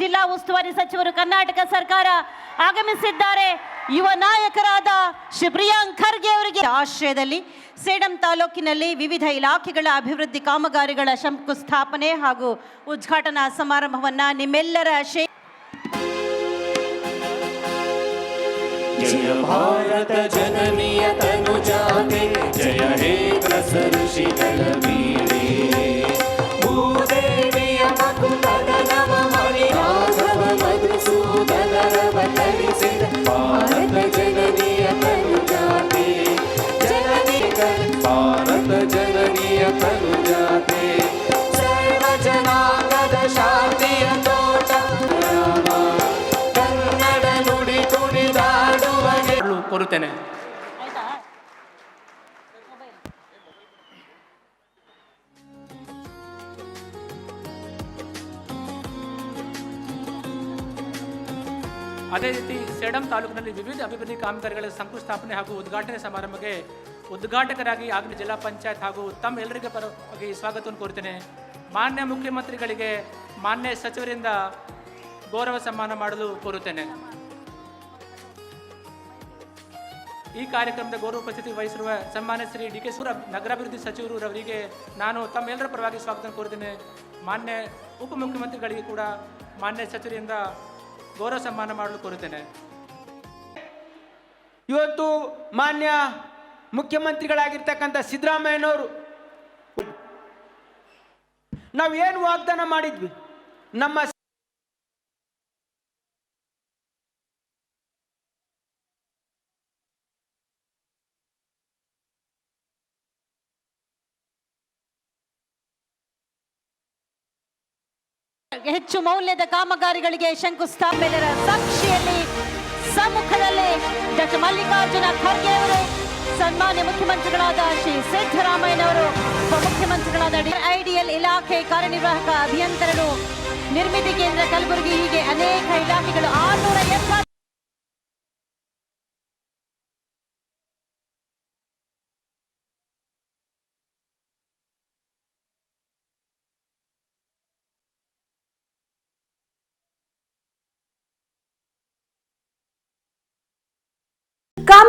ಜಿಲ್ಲಾ ಉಸ್ತುವಾರಿ ಸಚಿವರು ಕರ್ನಾಟಕ ಸರ್ಕಾರ ಆಗಮಿಸಿದ್ದಾರೆ. ಯುವ ನಾಯಕರಾದ ಶ್ರೀ ಪ್ರಿಯಾಂಕ್ ಖರ್ಗೆ ಅವರಿಗೆ ಆಶ್ರಯದಲ್ಲಿ ಸೇಡಂ ತಾಲೂಕಿನಲ್ಲಿ ವಿವಿಧ ಇಲಾಖೆಗಳ ಅಭಿವೃದ್ಧಿ ಕಾಮಗಾರಿಗಳ ಶಂಕುಸ್ಥಾಪನೆ ಹಾಗೂ ಉದ್ಘಾಟನಾ ಸಮಾರಂಭವನ್ನು ನಿಮ್ಮೆಲ್ಲರ ಶೇ ಜಯ ಭಾರತ ಜನನಿಯ ತನು ಜಾತೆ ಜಯ ಹೇ ಪ್ರಸರುಷಿ ಶಾಂತಿಯ ಶಾಂತಿಯ ಕನ್ನಡ ಅದೇ ರೀತಿ ಸೇಡಂ ತಾಲೂಕಿನಲ್ಲಿ ವಿವಿಧ ಅಭಿವೃದ್ಧಿ ಕಾಮಗಾರಿಗಳ ಸಂಕುಸ್ಥಾಪನೆ ಹಾಗೂ ಉದ್ಘಾಟನೆ ಸಮಾರಂಭಕ್ಕೆ ಉದ್ಘಾಟಕರಾಗಿ ಆಗಲಿ ಜಿಲ್ಲಾ ಪಂಚಾಯತ್ ಹಾಗೂ ತಮ್ಮ ಎಲ್ಲರಿಗೆ ಪರವಾಗಿ ಸ್ವಾಗತವನ್ನು ಕೋರ್ತೇನೆ ಮಾನ್ಯ ಮುಖ್ಯಮಂತ್ರಿಗಳಿಗೆ ಮಾನ್ಯ ಸಚಿವರಿಂದ ಗೌರವ ಸಮ್ಮಾನ ಮಾಡಲು ಕೋರುತ್ತೇನೆ. ಈ ಕಾರ್ಯಕ್ರಮದ ಗೌರವ ಉಪಸ್ಥಿತಿ ವಹಿಸಿರುವ ಸನ್ಮಾನ್ಯ ಶ್ರೀ ಡಿ ಕೆ ಸೂರ ನಗರಾಭಿವೃದ್ಧಿ ಸಚಿವರು ರವರಿಗೆ ನಾನು ತಮ್ಮೆಲ್ಲರ ಪರವಾಗಿ ಸ್ವಾಗತ ಕೋರುತ್ತೇನೆ. ಮಾನ್ಯ ಉಪಮುಖ್ಯಮಂತ್ರಿಗಳಿಗೆ ಕೂಡ ಮಾನ್ಯ ಸಚಿವರಿಂದ ಗೌರವ ಸನ್ಮಾನ ಮಾಡಲು ಕೋರುತ್ತೇನೆ. ಇವತ್ತು ಮಾನ್ಯ ಮುಖ್ಯಮಂತ್ರಿಗಳಾಗಿರ್ತಕ್ಕಂಥ ಸಿದ್ದರಾಮಯ್ಯನವರು. ನಾವೇನು ವಾಗ್ದಾನ ಮಾಡಿದ್ವಿ? ನಮ್ಮ ಹೆಚ್ಚು ಮೌಲ್ಯದ ಕಾಮಗಾರಿಗಳಿಗೆ ಶಂಕುಸ್ಥಾಪನೆ ಸಾಕ್ಷಿಯಲ್ಲಿ ಸಮ್ಮುಖದಲ್ಲಿ ಡಾಕ್ಟರ್ ಮಲ್ಲಿಕಾರ್ಜುನ ಖರ್ಗೆ ಸನ್ಮಾನ್ಯ ಮುಖ್ಯಮಂತ್ರಿಗಳಾದ ಶ್ರೀ ಸಿದ್ದರಾಮಯ್ಯನವರು ಉಪಮುಖ್ಯಮಂತ್ರಿಗಳಾದ ಐಡಿಎಲ್ ಇಲಾಖೆ ಕಾರ್ಯನಿರ್ವಾಹಕ ಅಭಿಯಂತರರು, ನಿರ್ಮಿತಿ ಕೇಂದ್ರ ಕಲಬುರಗಿ ಹೀಗೆ ಅನೇಕ ಇಲಾಖೆಗಳು ಆರುನೂರ